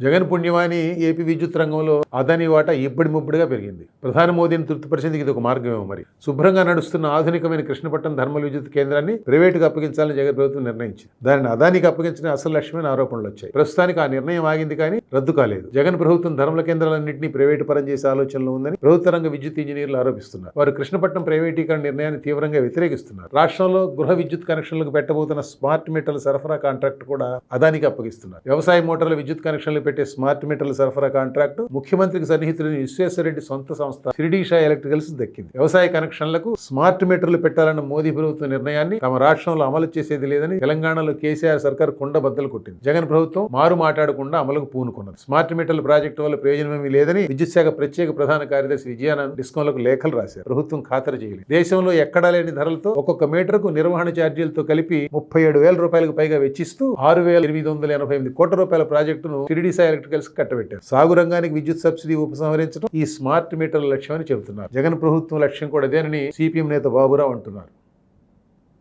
జగన్ పుణ్యమాని ఏపీ విద్యుత్ రంగంలో అదాని వాటా ఇప్పటి ముబ్బడిగా పెరిగింది. ప్రధాని మోదీని తృప్తిపరిచేందుకు ఇది ఒక మార్గమేమో మరి. శుభ్రంగా నడుస్తున్న ఆధునికమైన కృష్ణపట్నం ధర్మల విద్యుత్ కేంద్రాన్ని ప్రైవేటుకు అప్పగించాలని జగన్ ప్రభుత్వం నిర్ణయించింది. దానిని అదానికి అప్పగించిన అసలు లక్ష్యమైన ఆరోపణలు వచ్చాయి. ప్రస్తుతానికి ఆ నిర్ణయం ఆగింది కానీ రద్దు కాలేదు. జగన్ ప్రభుత్వం ధర్మల కేంద్రాలన్నింటినీ ప్రైవేటు పరం చేసే ఆలోచనలో ఉందని ప్రభుత్వ రంగ విద్యుత్ ఇంజనీర్లు ఆరోపిస్తున్నారు. వారు కృష్ణపట్నం ప్రైవేటీకరణ నిర్ణయాన్ని తీవ్రంగా వ్యతిరేకిస్తున్నారు. రాష్ట్రంలో గృహ విద్యుత్ కనెక్షన్లకు పెట్టబోతున్న స్మార్ట్ మీటర్ల సరఫరా కాంట్రాక్ట్ కూడా అదానికి అప్పగిస్తున్నారు. వ్యవసాయ మోటార్ల విద్యుత్ కనెక్షన్లు పెట్టే స్మార్ట్ మీటర్ల సరఫరా కాంట్రాక్ట్ ముఖ్యమంత్రికి సన్నిహితులైన విశ్వేశ్వరరెడ్డి సొంత సంస్థ షిరిడీషా ఎలక్ట్రికల్స్ దక్కింది. వ్యవసాయ కనెక్షన్లకు స్మార్ట్ మీటర్లు పెట్టాలన్న మోదీ ప్రభుత్వ నిర్ణయాన్ని తమ రాష్ట్రంలో అమలు చేసేది లేదని తెలంగాణలో కేసీఆర్ సర్కార్ కుండ బద్దలు కొట్టింది. జగన్ ప్రభుత్వం మారు మాట్లాడకుండా అమలుకు పూనుకున్నది. స్మార్ట్ మీటర్ల ప్రాజెక్టు వల్ల ప్రయోజనమేమీ లేదని విద్యుత్ శాఖ ప్రత్యేక ప్రధాన కార్యదర్శి విజయానంద్ డిస్కంలకు లేఖలు రాశారు. ప్రభుత్వం ఖాతరు చేయలేదు. దేశంలో ఎక్కడా లేని ధరలతో ఒక్కొక్క మీటర్కు నిర్వహణ ఛార్జీలతో కలిపి ముప్పై ఏడు వేల రూపాయలకు పైగా వెచ్చిస్తూ ఆరు వేల ఎనిమిది వందల ఎనభై ఎనిమిది కోట్ల రూపాయల ప్రాజెక్టును షిరిడిసా ఎలక్ట్రికల్స్ కట్టబెట్టారు. సాగు రంగానికి విద్యుత్ సబ్సిడీ ఉపసంహరించడం ఈ స్మార్ట్ మీటర్ల లక్ష్యమని చెబుతున్నారు. జగన్ ప్రభుత్వం లక్ష్యం కూడా అదేనని సిపిఎం నేత బాబురావు అంటున్నారు.